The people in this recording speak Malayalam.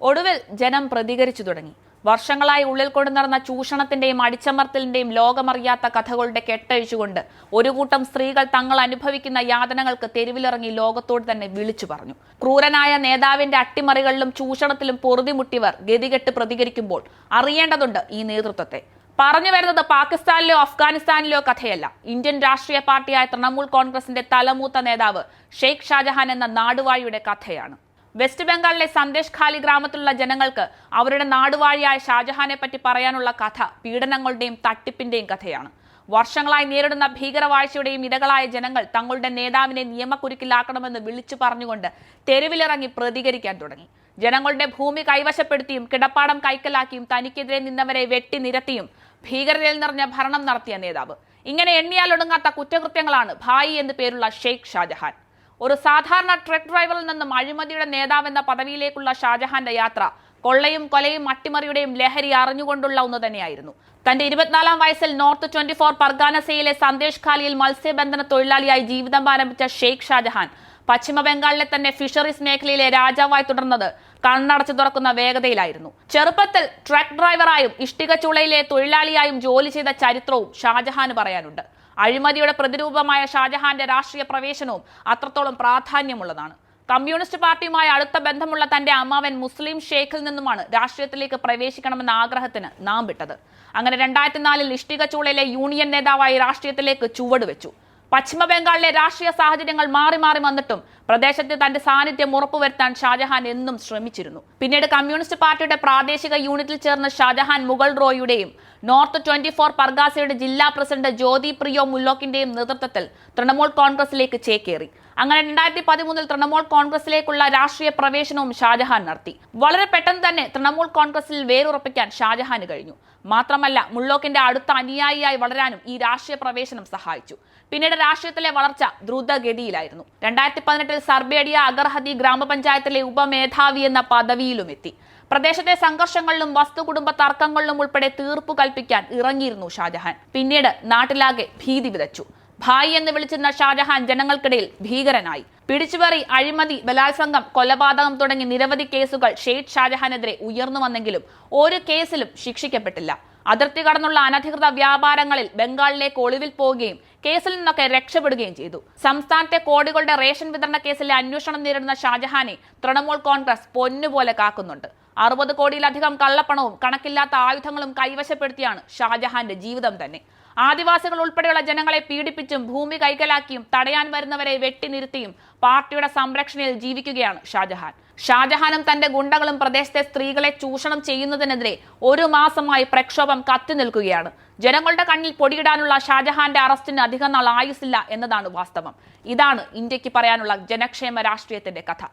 ഒടുവിൽ ജനം പ്രതികരിച്ചു തുടങ്ങി. വർഷങ്ങളായി ഉള്ളിൽ കൊണ്ടു നടന്ന ചൂഷണത്തിന്റെയും അടിച്ചമർത്തലിന്റെയും ലോകമറിയാത്ത കഥകളുടെ കെട്ടഴിച്ചുകൊണ്ട് ഒരു കൂട്ടം സ്ത്രീകൾ തങ്ങൾ അനുഭവിക്കുന്ന യാതനകൾക്ക് തെരുവിലിറങ്ങി ലോകത്തോട് തന്നെ വിളിച്ചു പറഞ്ഞു. ക്രൂരനായ നേതാവിന്റെ അട്ടിമറികളിലും ചൂഷണത്തിലും പൊറുതിമുട്ടിയവർ ഗതികെട്ട് പ്രതികരിക്കുമ്പോൾ അറിയേണ്ടതുണ്ട് ഈ നേതൃത്വത്തെ. പറഞ്ഞു വരുന്നത് പാകിസ്ഥാനിലോ അഫ്ഗാനിസ്ഥാനിലോ കഥയല്ല. ഇന്ത്യൻ രാഷ്ട്രീയ പാർട്ടിയായ തൃണമൂൽ കോൺഗ്രസിന്റെ തലമൂത്ത നേതാവ് ഷെയ്ഖ് ഷാജഹാൻ എന്ന നാടുവാഴിയുടെ കഥയാണ്. വെസ്റ്റ് ബംഗാളിലെ സന്ദേശ് ഖാലി ഗ്രാമത്തിലുള്ള ജനങ്ങൾക്ക് അവരുടെ നാടുവാഴിയായ ഷാജഹാനെ പറ്റി പറയാനുള്ള കഥ പീഡനങ്ങളുടെയും തട്ടിപ്പിന്റെയും കഥയാണ്. വർഷങ്ങളായി നേരിടുന്ന ഭീകരവാഴ്ചയുടെയും ഇരകളായ ജനങ്ങൾ തങ്ങളുടെ നേതാവിനെ നിയമക്കുരുക്കിലാക്കണമെന്ന് വിളിച്ചു പറഞ്ഞുകൊണ്ട് തെരുവിലിറങ്ങി പ്രതികരിക്കാൻ തുടങ്ങി. ജനങ്ങളുടെ ഭൂമി കൈവശപ്പെടുത്തിയും കിടപ്പാടം കൈക്കലാക്കിയും തനിക്കെതിരെ നിന്നവരെ വെട്ടി നിരത്തിയും ഭീകരതയിൽ നിറഞ്ഞ ഭരണം നടത്തിയ നേതാവ്. ഇങ്ങനെ എണ്ണിയാലൊടുങ്ങാത്ത കുറ്റകൃത്യങ്ങളാണ് ഭായി എന്നു പേരുള്ള ഷെയ്ഖ് ഷാജഹാൻ. ഒരു സാധാരണ ട്രക്ക് ഡ്രൈവറിൽ നിന്നും അഴിമതിയുടെ നേതാവെന്ന പദവിയിലേക്കുള്ള ഷാജഹാന്റെ യാത്ര കൊള്ളയും കൊലയും അട്ടിമറിയുടെയും ലഹരി അറിഞ്ഞുകൊണ്ടുള്ള ഒന്ന് തന്നെയായിരുന്നു. തന്റെ ഇരുപത്തിനാലാം വയസ്സിൽ നോർത്ത് ട്വന്റി ഫോർ പർഗാനസയിലെ സന്ദേശ് ഖാലിയിൽ മത്സ്യബന്ധന തൊഴിലാളിയായി ജീവിതം ആരംഭിച്ച ഷെയ്ഖ് ഷാജഹാൻ പശ്ചിമ ബംഗാളിലെ തന്നെ ഫിഷറീസ് മേഖലയിലെ രാജാവായി തുടർന്നത് കണ്ണടച്ചു തുറക്കുന്ന വേഗതയിലായിരുന്നു. ചെറുപ്പത്തിൽ ട്രക്ക് ഡ്രൈവറായും ഇഷ്ടിക ചുളയിലെ തൊഴിലാളിയായും ജോലി ചെയ്ത ചരിത്രവും ഷാജഹാന് പറയാനുണ്ട്. അഴിമതിയുടെ പ്രതിരൂപമായ ഷാജഹാന്റെ രാഷ്ട്രീയ പ്രവേശനവും അത്രത്തോളം പ്രാധാന്യമുള്ളതാണ്. കമ്മ്യൂണിസ്റ്റ് പാർട്ടിയുമായി അടുത്ത ബന്ധമുള്ള തന്റെ അമ്മാവൻ മുസ്ലിം ഷേഖിൽ നിന്നുമാണ് രാഷ്ട്രീയത്തിലേക്ക് പ്രവേശിക്കണമെന്ന ആഗ്രഹത്തിന് നാം വിട്ടത്. അങ്ങനെ രണ്ടായിരത്തി നാലിൽ ഇഷ്ടിക ചൂളയിലെ യൂണിയൻ നേതാവായി രാഷ്ട്രീയത്തിലേക്ക് ചുവടുവെച്ചു പശ്ചിമ ബംഗാളിലെ രാഷ്ട്രീയ സാഹചര്യങ്ങൾ മാറി മാറി വന്നിട്ടും പ്രദേശത്ത് തന്റെ സാന്നിധ്യം ഉറപ്പുവരുത്താൻ ഷാജഹാൻ എന്നും ശ്രമിച്ചിരുന്നു. പിന്നീട് കമ്മ്യൂണിസ്റ്റ് പാർട്ടിയുടെ പ്രാദേശിക യൂണിറ്റിൽ ചേർന്ന ഷാജഹാൻ മുഗൾ റോയുടെയും നോർത്ത് ട്വന്റി ഫോർ പർഗാസയുടെ ജില്ലാ പ്രസിഡന്റ് ജ്യോതി പ്രിയോ മുല്ലോക്കിന്റെയും നേതൃത്വത്തിൽ തൃണമൂൽ കോൺഗ്രസിലേക്ക് ചേക്കേറി. അങ്ങനെ രണ്ടായിരത്തി പതിമൂന്നിൽ തൃണമൂൽ കോൺഗ്രസിലേക്കുള്ള രാഷ്ട്രീയ പ്രവേശനവും ഷാജഹാൻ നടത്തി. വളരെ പെട്ടെന്ന് തന്നെ തൃണമൂൽ കോൺഗ്രസിൽ വേരുറപ്പിക്കാൻ ഷാജഹാന് കഴിഞ്ഞു. മാത്രമല്ല മുള്ളോക്കിന്റെ അടുത്ത അനുയായിയായി വളരാനും ഈ രാഷ്ട്രീയ പ്രവേശനം സഹായിച്ചു. പിന്നീട് രാഷ്ട്രീയത്തിലെ വളർച്ച ദ്രുതഗതിയിലായിരുന്നു. രണ്ടായിരത്തി പതിനെട്ടിൽ സർബേഡിയ അഗർഹതി ഗ്രാമപഞ്ചായത്തിലെ ഉപമേധാവി എന്ന പദവിയിലും എത്തി. പ്രദേശത്തെ സംഘർഷങ്ങളിലും വസ്തുകുടുംബ തർക്കങ്ങളിലും ഉൾപ്പെടെ തീർപ്പു കൽപ്പിക്കാൻ ഇറങ്ങിയിരുന്നു ഷാജഹാൻ. പിന്നീട് നാട്ടിലാകെ ഭീതി വിതച്ചു. ഭായി എന്ന് വിളിച്ചിരുന്ന ഷാജഹാൻ ജനങ്ങൾക്കിടയിൽ ഭീകരനായി. പിടിച്ചുപറി അഴിമതി ബലാത്സംഗം കൊലപാതകം തുടങ്ങി നിരവധി കേസുകൾ ഷെയ്ഖ് ഷാജഹാനെതിരെ ഉയർന്നു വന്നെങ്കിലും ഒരു കേസിലും ശിക്ഷിക്കപ്പെട്ടില്ല. അതിർത്തി കടന്നുള്ള അനധികൃത വ്യാപാരങ്ങളിൽ ബംഗാളിലേക്ക് ഒളിവിൽ പോവുകയും കേസിൽ നിന്നൊക്കെ രക്ഷപ്പെടുകയും ചെയ്തു. സംസ്ഥാനത്തെ കോടികളുടെ റേഷൻ വിതരണ കേസിലെ അന്വേഷണം നേരിടുന്ന ഷാജഹാനെ തൃണമൂൽ കോൺഗ്രസ് പൊന്നുപോലെ കാക്കുന്നുണ്ട്. അറുപത് കോടിയിലധികം കള്ളപ്പണവും കണക്കില്ലാത്ത ആയുധങ്ങളും കൈവശപ്പെടുത്തിയാണ് ഷാജഹാന്റെ ജീവിതം തന്നെ. ആദിവാസികൾ ഉൾപ്പെടെയുള്ള ജനങ്ങളെ പീഡിപ്പിച്ചും ഭൂമി കൈക്കലാക്കിയും തടയാൻ വരുന്നവരെ വെട്ടിനിരുത്തിയും പാർട്ടിയുടെ സംരക്ഷണയിൽ ജീവിക്കുകയാണ് ഷാജഹാൻ. ഷാജഹാനും തന്റെ ഗുണ്ടകളും പ്രദേശത്തെ സ്ത്രീകളെ ചൂഷണം ചെയ്യുന്നതിനെതിരെ ഒരു മാസമായി പ്രക്ഷോഭം കത്തി നിൽക്കുകയാണ്. ജനങ്ങളുടെ കണ്ണിൽ പൊടിയിടാനുള്ള ഷാജഹാന്റെ അറസ്റ്റിന് അധികം നാൾ ആയുസില്ല എന്നതാണ് വാസ്തവം. ഇതാണ് ഇന്ത്യയ്ക്ക് പറയാനുള്ള ജനക്ഷേമ രാഷ്ട്രീയത്തിന്റെ കഥ.